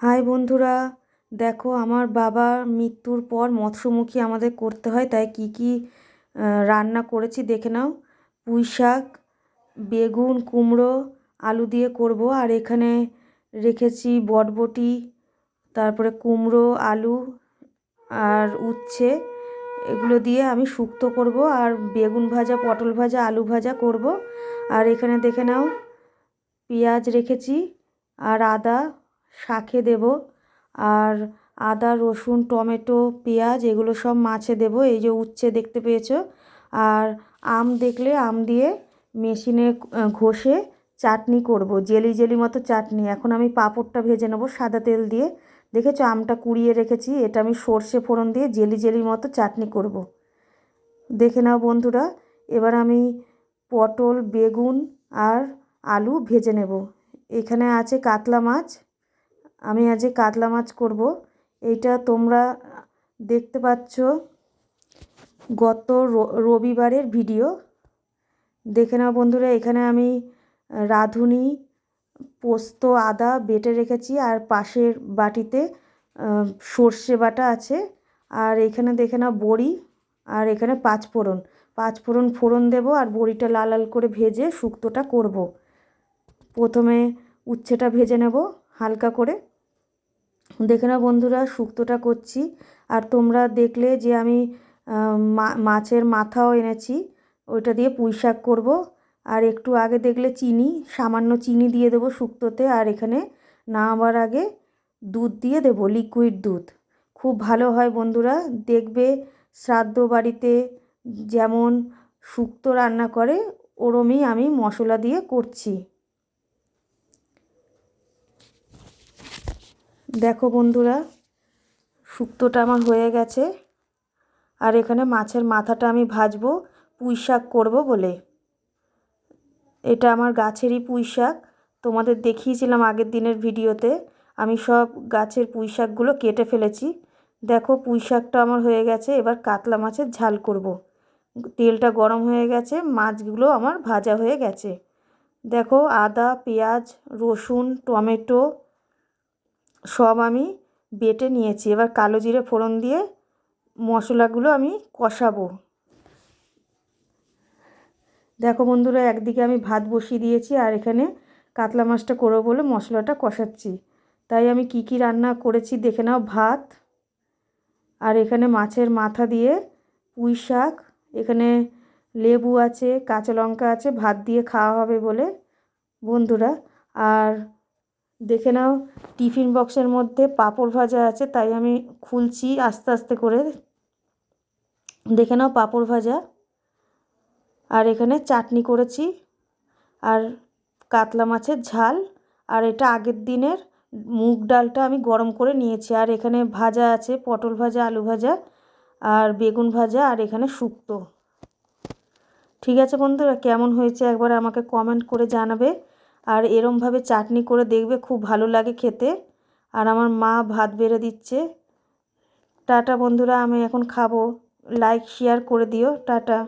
High বন্ধুরা, দেখো আমার বাবার মৃত্যুর পর মৎস্যমুখী আমাদের করতে হয়, তাই কি কি রান্না করেছি দেখে নাও। পুঁই শাক, বেগুন, কুমড়ো, আলু দিয়ে করব, আর এখানে রেখেছি বটবটি, তারপরে কুমড়ো, আলু আর উচ্ছে, এগুলো দিয়ে আমি শুক্তো করব, আর বেগুন ভাজা, পটল ভাজা, আলু ভাজা করব। আর এখানে দেখে নাও, পেঁয়াজ রেখেছি, আর আদা শাকে দেব আর আদা, রসুন, টমেটো, পেঁয়াজ এগুলো সব মাছে দেব, এই যে উচ্ছে দেখতে পেয়েছ। আর আম দেখলে আম দিয়ে মেশিনে ঘষে চাটনি করব, জেলি জেলি মতো চাটনি। এখন আমি পাঁপড়টা ভেজে নেব সাদা তেল দিয়ে। দেখেছ, আমটা কুড়িয়ে রেখেছি, এটা আমি সর্ষে ফোড়ন দিয়ে জেলি জেলি মতো চাটনি করব। দেখে নাও বন্ধুরা, এবার আমি পটল, বেগুন আর আলু ভেজে নেব। এখানে আছে কাতলা মাছ আমি আজ কাতলা মাছ করব। এইটা তোমরা দেখতে পাচ্ছ গত রবিবারের ভিডিও। দেখে নাও বন্ধুরা, এখানে আমি রাঁধুনি, পোস্ত, আদা বেটে রেখেছি আর পাশের বাটিতে সর্ষে বাটা আছে। আর এখানে দেখে নাও বড়ি আর এখানে পাঁচ ফোড়ন। পাঁচ ফোড়ন ফোড়ন দেবো আর বড়িটা লাল লাল করে ভেজে শুক্তোটা করব। প্রথমে উচ্ছেটা ভেজে নেব হালকা করে। দেখে নাও বন্ধুরা, শুক্তোটা করছি। আর তোমরা দেখলে যে আমি মাছের মাথাও এনেছি, ওইটা দিয়ে পুঁই শাক করব। আর একটু আগে দেখলে চিনি, সামান্য চিনি দিয়ে দেবো শুক্তোতে। আর এখানে নামাবার আগে দুধ দিয়ে দেবো লিকুইড দুধ। খুব ভালো হয় বন্ধুরা, দেখবে শ্রাদ্ধ বাড়িতে যেমন শুক্তো রান্না করে, ওরমই আমি মশলা দিয়ে করছি। দেখো বন্ধুরা, শুক্তোটা আমার হয়ে গেছে। আর এখানে মাছের মাথাটা আমি ভাজবো, পুঁই শাক করব বলে। এটা আমার গাছেরই পুঁই শাক। তোমাদের দেখিয়েছিলাম আগের দিনের ভিডিওতে, আমি সব গাছের পুঁই শাকগুলো কেটে ফেলেছি। দেখো পুঁই শাকটা আমার হয়ে গেছে, এবার কাতলা মাছের ঝাল করব। তেলটা গরম হয়ে গেছে, মাছগুলো আমার ভাজা হয়ে গেছে। দেখো আদা, পেঁয়াজ, রসুন, টমেটো সব আমি বেটে নিয়েছি। এবার কালো জিরে ফোড়ন দিয়ে মশলাগুলো আমি কষাবো। দেখো বন্ধুরা, একদিকে আমি ভাত বসিয়ে দিয়েছি আর এখানে কাতলা মাছটা করব বলে মশলাটা কষাচ্ছি। তাই আমি কি কি রান্না করেছি দেখে নাও। ভাত আর এখানে মাছের মাথা দিয়ে পুঁই শাক, এখানে লেবু আছে, কাঁচা লঙ্কা আছে, ভাত দিয়ে খাওয়া হবে বলে বন্ধুরা। আর দেখে নাও, টিফিন বক্সের মধ্যে পাঁপড় ভাজা আছে, তাই আমি খুলছি আস্তে আস্তে করে। দেখে নাও পাঁপড় ভাজা। আর এখানে চাটনি করেছি। আর কাতলা মাছের ঝাল। আর এটা আগের দিনের মুগ ডালটা আমি গরম করে নিয়েছি। আর এখানে ভাজা আছে, পটল ভাজা, আলু ভাজা, আর বেগুন ভাজা, আর এখানে শুক্তো। ঠিক আছে বন্ধুরা, কেমন হয়েছে একবার আমাকে কমেন্ট করে জানাবে। আর এরমভাবে চাটনি করে দেখবে খুব ভালো লাগে খেতে। আর আমার মা ভাত বেড়ে দিচ্ছে। টাটা বন্ধুরা, আমি এখন খাব। লাইক শেয়ার করে দিও। টাটা।